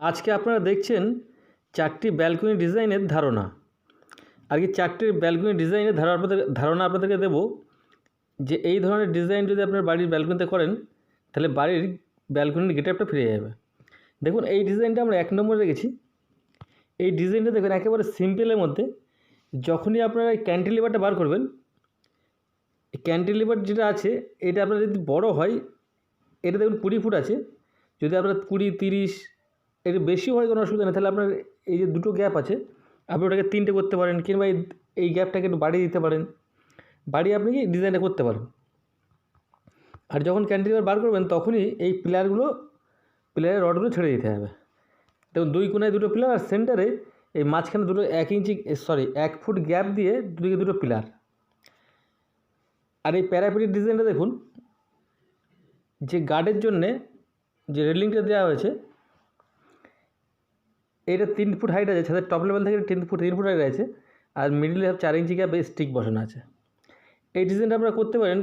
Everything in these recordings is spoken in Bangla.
আজকে আপনারা দেখছেন চারটি ব্যালকনি ডিজাইনের ধারণা। আর কি চারটি ব্যালকনি ডিজাইনের ধারণা আপনাদের ধারণা আপনাদেরকে দেবো যে এই ধরনের ডিজাইন যদি আপনার বাড়ির ব্যালকনিতে করেন, তাহলে বাড়ির ব্যালকনির গেটআপটা ফিরে যাবে। দেখুন, এই ডিজাইনটা আমরা এক নম্বরে রেখেছি। এই ডিজাইনটা দেখুন, একেবারে সিম্পলের মধ্যে যখনই আপনারা এই ক্যান্টিলিভারটা বার করবেন ক্যান্টিলিভার যেটা আছে, এটা আপনার যদি বড় হয়, এটা দেখুন কুড়ি ফুট আছে। যদি আপনার কুড়ি, তিরিশ এর বেশি হয় কোনো অসুবিধা নেই। তাহলে আপনার এই যে দুটো গ্যাপ আছে, আপনি ওটাকে তিনটে করতে পারেন কিংবা এই এই গ্যাপটাকে একটু বাড়িয়ে দিতে পারেন। বাড়িয়ে আপনি কি ডিজাইনটা করতে পারেন। আর যখন ক্যান্টিলিভার বার করবেন, তখনই এই পিলারগুলো পিলারের রডগুলো ছেড়ে দিতে হবে। দেখুন, দুই কোনায় দুটো পিলার আর সেন্টারে এই মাঝখানে দুটো এক ইঞ্চি সরি এক ফুট গ্যাপ দিয়ে দুদিকে দুটো পিলার আর এই প্যারাপিটির ডিজাইনটা দেখুন, যে গার্ডের জন্যে যে রেলিংটা দেওয়া হয়েছে এটা তিন ফুট হাইট আছে, ছাদের টপ লেভেল থেকে তিন ফুট তিন ফুট হাইট আছে, আর মিডিলে চার ইঞ্চি গ্যাপ স্টিক বসানো আছে। এই ডিজাইনটা আপনারা করতে পারেন,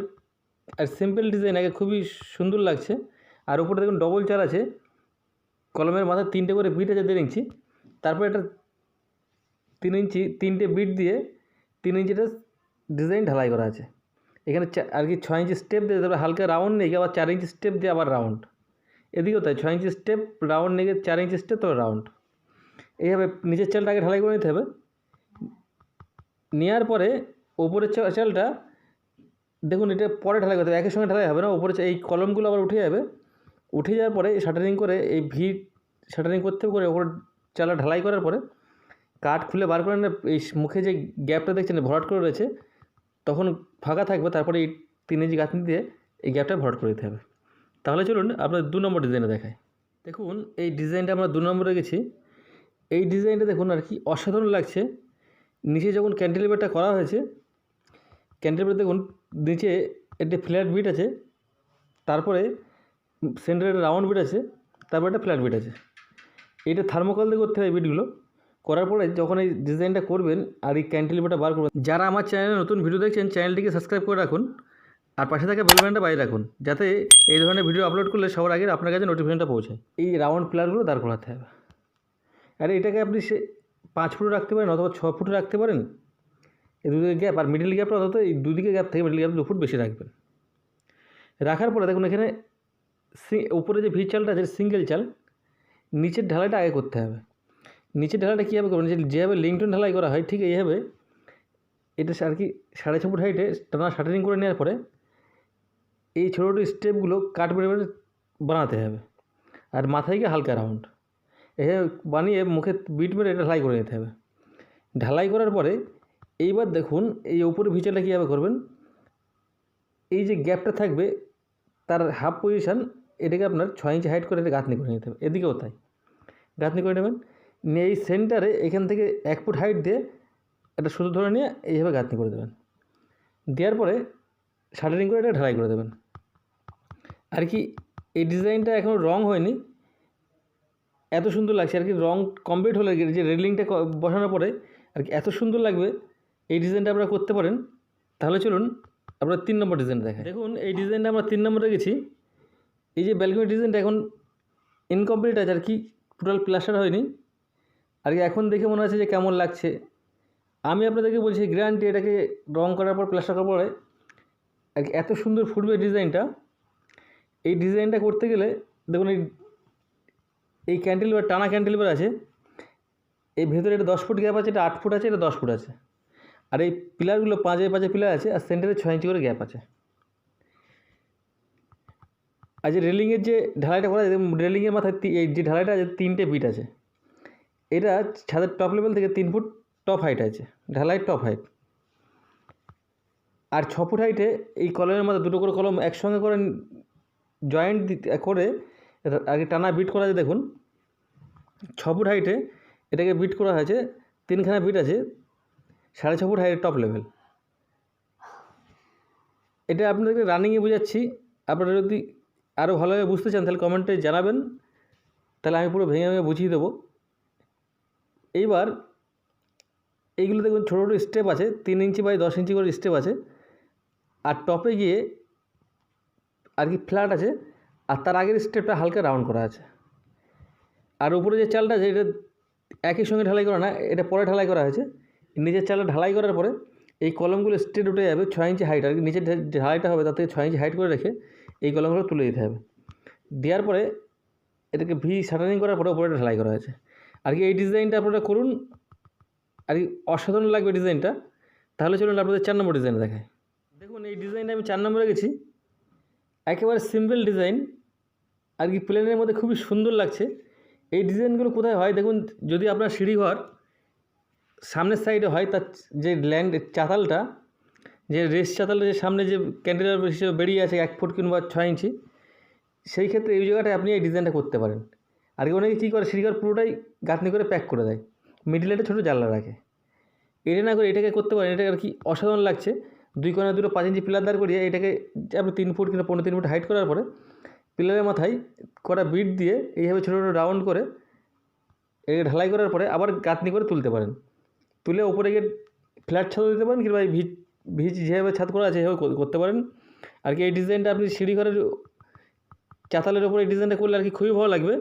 আর সিম্পল ডিজাইন আগে খুবই সুন্দর লাগছে। আর উপরে দেখুন ডবল চার আছে, কলমের মাথায় তিনটে করে বিট আছে দেড় ইঞ্চি। তারপর এটা তিন ইঞ্চি, তিনটে বিট দিয়ে তিন ইঞ্চিটা ডিজাইন ঢালাই করা আছে। এখানে আর কি ছয় ইঞ্চি স্টেপ দিয়ে, তারপরে হালকা রাউন্ড নেই আবার চার ইঞ্চি স্টেপ দিয়ে আবার রাউন্ড এদিকেও তাই, ছয় ইঞ্চি স্টেপ রাউন্ড গিয়ে চার ইঞ্চি স্টেপ তবে রাউন্ড এইভাবে নিচের চালটা আগে ঢালাই করে নিতে হবে। নেওয়ার পরে ওপরের চালটা, দেখুন এটা পরে ঢালাই করতে হবে, একই সঙ্গে ঢালাই হবে না ওপরে এই কলমগুলো আবার উঠে যাবে। উঠে যাওয়ার পরে শাটারিং করে, এই ভি শাটারিং করতে করে ওপর চালা ঢালাই করার পরে কাঠ খুলে বার করে এই মুখে যে গ্যাপটা দেখছেন, ভরাট করে রয়েছে, তখন ফাঁকা থাকবে, তারপরে এই তিন ইঞ্চি গাঁথনি দিয়ে এই গ্যাপটা ভরাট করে দিতে হবে। তাহলে চলুন আপনার দু নম্বর ডিজাইনে দেখায় দেখুন, এই ডিজাইনটা আমরা দু নম্বরে গেছি। এই ডিজাইনটা দেখুন আর কি অসাধারণ লাগছে। নিচে যখন ক্যান্টিলিভারটা করা হয়েছে ক্যান্টিলিভার দেখুন, নিচে একটি ফ্ল্যাট বিট আছে, তারপরে সেন্টারে একটা রাউন্ড বিট আছে, তারপরে একটা ফ্ল্যাট বিট আছে। এটা থার্মোকল দিয়ে করতে হয় বিটগুলো করার পরে যখন এই ডিজাইনটা করবেন আর এই ক্যান্টিলিভারটা বার করবেন, যারা আমার চ্যানেলে নতুন ভিডিও দেখছেন চ্যানেলটিকে সাবস্ক্রাইব করে রাখুন আর পাশে থাকা বেল বাইরে রাখুন, যাতে এই ধরনের ভিডিও আপলোড করলে সবার আগে আপনার কাছে নোটিফিকেশনটা পৌঁছায়। এই রাউন্ড পিলারগুলো দাঁড় করাতে হবে। আর এটাকে আপনি সে পাঁচ ফুটে রাখতে পারেন অথবা ছ ফুটে রাখতে পারেন। এই দুদিকে গ্যাপ আর মিডিল গ্যাপটা অন্তত এই দুদিকে গ্যাপ থেকে মিডিল গ্যাপ দু ফুট বেশি রাখবেন। রাখার পরে দেখুন এখানে উপরে যে ভিড় চালটা আছে সিঙ্গেল চাল, নিচের ঢালাইটা আগে করতে হবে। নিচের ঢালাইটা কীভাবে করবেন? যে, যেভাবে লিঙ্কটন ঢালাই করা হয়, ঠিক এইভাবে এটা আর কি সাড়ে ছ ফুট হাইটে টানা শাটারিং করে নেওয়ার পরে এই ছোটো ছোটো স্টেপগুলো কাট বেড়ে বেড়ে বানাতে হবে। আর মাথায় গিয়ে হালকা রাউন্ড এভাবে বানিয়ে মুখে বিট মেরে এটা ঢালাই করে নিতে হবে। ঢালাই করার পরে এইবার দেখুন এই উপরে ভিচালটা কীভাবে করবেন? এই যে গ্যাপটা থাকবে, তার হাফ পজিশান এটাকে আপনার ছয় ইঞ্চি হাইট করে এটা গাঁথনি করে নিতে হবে। এদিকেও তাই। গাঁথনি করে নেবেন। নিয়ে এই সেন্টারে এখান থেকে এক ফুট হাইট দিয়ে একটা সুতো ধরে নিয়ে এইভাবে গাঁথনি করে দেবেন। দেওয়ার পরে শাটারিং করে এটা ঢালাই করে দেবেন। আর কি, এই ডিজাইনটা এখনও রং হয়নি। এত সুন্দর লাগছে, আর কি রং কমপ্লিট হলে, যে রেলিংটা বসানোর পরে, আর কি এত সুন্দর লাগবে, এই ডিজাইনটা আপনারা করতে পারেন। তাহলে চলুন, আমরা তিন নম্বর ডিজাইন দেখেন দেখুন, এই ডিজাইনটা আমরা তিন নম্বরে গেছি এই যে ব্যালকনি ডিজাইনটা এখন ইনকমপ্লিট আছে, আর কি টোটাল প্লাস্টার হয়নি। আর কি এখন দেখে মনে হচ্ছে যে কেমন লাগছে। আমি আপনাদেরকে বলছি গ্যারান্টি এটাকে রং করার পর প্লাস্টার করার পরে, আর কি এত সুন্দর ফুটবে ডিজাইনটা এই ডিজাইনটা করতে গেলে, দেখুন এই এই ক্যান্টিলিভার টানা ক্যান্টিলিভার আছে। এই ভেতরে এটা দশ ফুট গ্যাপ আছে, এটা আট ফুট আছে, এটা দশ ফুট আছে। আর এই পিলারগুলো পাঁচে পাঁচে পিলার আছে, আর সেন্টারে ছয় ইঞ্চি করে গ্যাপ আছে। আর যে রেলিংয়ের যে ঢালাইটা করা আছে রেলিংয়ের মাথায় এই যে ঢালাইটা আছে, তিনটে বিট আছে। এটা ছাদের টপ লেভেল থেকে তিন ফুট টপ হাইট আছে, ঢালাই টপ হাইট আর ছ ফুট হাইটে এই কলমের মধ্যে দুটো করে কলম একসঙ্গে করে জয়েন্ট করে এটা আগে টানা বিট করা আছে, দেখুন। ছ ফুট হাইটে এটাকে বিট করা হয়েছে, তিনখানা বিট আছে, সাড়ে ছ ফুট হাইটের টপ লেভেল এটা আপনাদেরকে রানিংয়ে বোঝাচ্ছি। আপনারা যদি আরও ভালোভাবে বুঝতে চান, তাহলে কমেন্টে জানাবেন। তাহলে আমি পুরো ভেঙে ভেঙে বুঝিয়ে দেবো। এইবার এইগুলো দেখুন, ছোটো ছোটো স্টেপ আছে, তিন ইঞ্চি বাই দশ ইঞ্চি করে স্টেপ আছে। আর টপে গিয়ে আর কি ফ্ল্যাট আছে আর তার আগের স্টেপটা হালকা রাউন্ড করা আছে। আর উপরে যে চালটা আছে এটা একই সঙ্গে ঢালাই করা না, এটা পরে ঢালাই করা হয়েছে। নিচের চালটা ঢালাই করার পরে এই কলমগুলো স্ট্রেট উঠে যাবে ছয় ইঞ্চি হাইট আর নিচের ঢালাইটা হবে তার থেকে ছয় ইঞ্চি হাইট করে রেখে এই কলমগুলো তুলে দিতে হবে। দেওয়ার পরে এটাকে ভি শাটারিং করার পরে উপরে ঢালাই করা হয়েছে। আর কি এই ডিজাইনটা আপনারা করুন, আর কি অসাধারণ লাগবে ডিজাইনটা তাহলে চলুন আপনাদের চার নম্বর ডিজাইন দেখায় দেখুন, এই ডিজাইনটা আমি চার নম্বরে গেছি। একেবারে সিম্পল ডিজাইন, আর কি প্লেনের মধ্যে খুবই সুন্দর লাগছে। এই ডিজাইনগুলো কোথায় হয়? দেখুন, যদি আপনার সিঁড়িঘর সামনের সাইডে হয়, তার যে ল্যান্ড চাতালটা, যে রেস চাতালটা, যে সামনে যে ক্যান্টিলার হিসেবে বেরিয়ে আছে, এক ফুট কিংবা ছয় ইঞ্চি, সেই ক্ষেত্রে এই জায়গাটায় আপনি এই ডিজাইনটা করতে পারেন। আর কি অনেকে কী করে, সিঁড়িঘর পুরোটাই গাঁথনি করে প্যাক করে দেয়। মিডিলে একটা ছোটো জানলা রাখে। এটা না করে এটাকে করতে পারেন এটা আর কি অসাধারণ লাগছে। দুই কোণে দুটো পাঁচ ইঞ্চি পিলার দাঁড় করিয়ে এটাকে আপনি তিন ফুট কিংবা পনেরো তিন ফুট হাইট করার পরে পিলারের মাথায় কটা বিট দিয়ে এইভাবে ছোটো ছোটো রাউন্ড করে এটাকে ঢালাই করার পরে আবার গাঁথনি করে তুলতে পারেন। তুলে ওপরে গিয়ে ফ্ল্যাট ছাদও দিতে পারেন কিংবা এই ভিজ ভিজ যেভাবে ছাদ করা আছে সেভাবে করতে পারেন। আর কি এই ডিজাইনটা আপনি সিঁড়িঘরের চাতালের ওপরে এই ডিজাইনটা করলে আর কি খুবই ভালো লাগবে।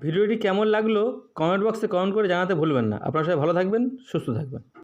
ভিডিওটি কেমন লাগল কমেন্ট বক্সে কমেন্ট করে জানাতে ভুলবেন না। আপনারা সবাই ভালো থাকবেন, সুস্থ থাকবেন।